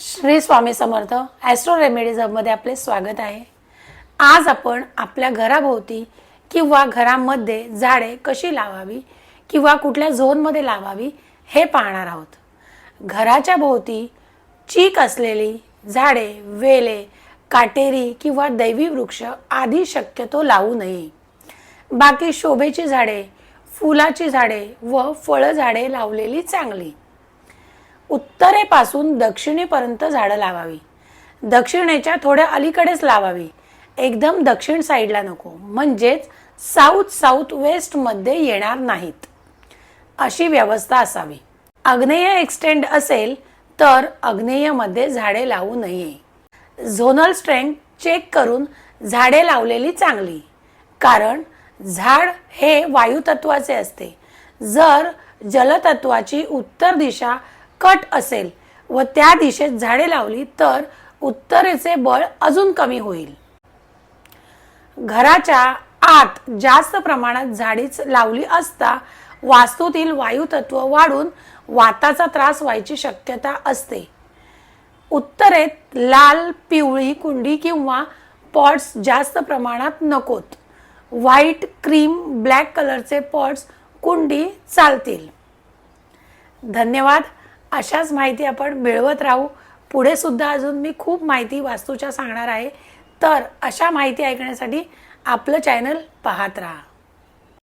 Shri Swami Samarth astro remedies हबमध्ये आपले स्वागत आहे. आज आपण आपल्या घराभोवती किंवा घरामध्ये झाडे कशी लावावी किंवा कुठल्या झोनमध्ये लावावी हे पाहणार आहोत. घराच्या भोवती चीक असलेली झाडे वेले काटेरी किंवा दैवी वृक्ष आदी शक्यतो लावू नये. बाकी शोभेची झाडे फुलाची झाडे व फळ झाडे लावलेली चांगली. उत्तरेपासून दक्षिणेपर्यंत झाडं लावावी. दक्षिणेच्या थोड्या अलीकडेच लावावी. एकदम दक्षिण साईडला नको. म्हणजेच साऊथ साऊथ वेस्टमध्ये येणार नाहीत. अशी व्यवस्था असावी. आग्नेय एक्सटेंड असेल तर आग्नेयमध्ये झाडे लावू नये. झोनल स्ट्रेंथ चेक करून झाडे लावलेली चांगली. कारण झाड हे वायुतत्वाचे असते. जर जलतत्वाची उत्तर दिशा कट असेल व त्या दिशेत झाडे लावली तर उत्तरेचे बळ अजून कमी होईल. घराच्या आत जास्त प्रमाणात झाडीच लावली असता वास्तूतील वायुतत्व वाढून वाताचा त्रास व्हायची शक्यता असते. उत्तरेत लाल पिवळी कुंडी किंवा पॉट्स जास्त प्रमाणात नकोत. व्हाईट क्रीम ब्लॅक कलरचे पॉट्स कुंडी चालतील. धन्यवाद. अशाच माहिती आपण मिळवत राहू. पुढे सुद्धा अजून मी खूप माहिती वास्तूच्या सांगणार आहे. तर अशा माहिती ऐकण्यासाठी आपलं चॅनल पाहत राहा.